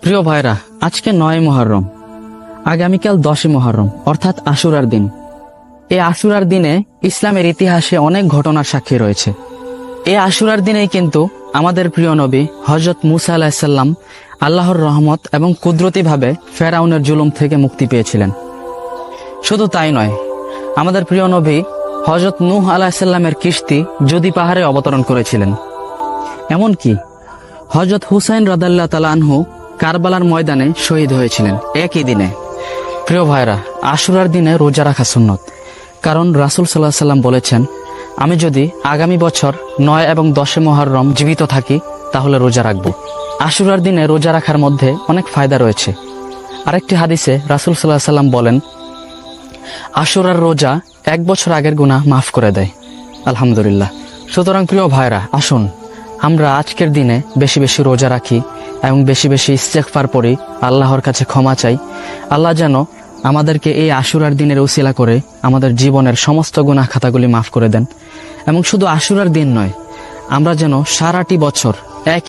প্রিয় ভাইরা, আজকে নয় মহরম আগামীকাল দশই মহরম অর্থাৎ আশুরার দিন। এই আশুরার দিনে ইসলামের ইতিহাসে অনেক ঘটনার সাক্ষী রয়েছে। এই আশুরার দিনেই কিন্তু আমাদের প্রিয় নবী হজরত মুসা আলাহিসাল্লাম আল্লাহর রহমত এবং কুদরতিভাবে ফেরাউনের জুলুম থেকে মুক্তি পেয়েছিলেন। শুধু তাই নয়, আমাদের প্রিয় নবী হজরত নূহ আলাহিসাল্লামের কিস্তি যদি পাহাড়ে অবতরণ করেছিলেন। এমনকি হজরত হুসাইন রাদাল্লাহ তালানহু কারবালার ময়দানে শহীদ হয়েছিলেন। একই দিনে। প্রিয় ভাইরা আশুরার দিনে রোজা রাখা সুন্নত। কারণ রাসুল সাল্লাহ সাল্লাম বলেছেন, আমি যদি আগামী বছর নয় এবং দশে মহরম জীবিত থাকি, তাহলে রোজা রাখব। আশুরার দিনে রোজা রাখার মধ্যে অনেক ফায়দা রয়েছে। আরেকটি হাদিসে রাসুল সাল্লাহ সাল্লাম বলেন, আশুরার রোজা এক বছর আগের গুণা মাফ করে দেয়। আলহামদুলিল্লাহ। সুতরাং প্রিয় ভাইরা আসুন আমরা আজকের দিনে বেশি বেশি রোজা রাখি এবং বেশি বেশি ইস্তেকফার পড়ি আল্লাহর কাছে ক্ষমা চাই। আল্লাহ যেন আমাদেরকে এই আশুরার দিনের উসিলা করে আমাদের জীবনের সমস্ত গুণা খাতাগুলি মাফ করে দেন। এবং শুধু আশুরার দিন নয়, আমরা যেন সারাটি বছর এক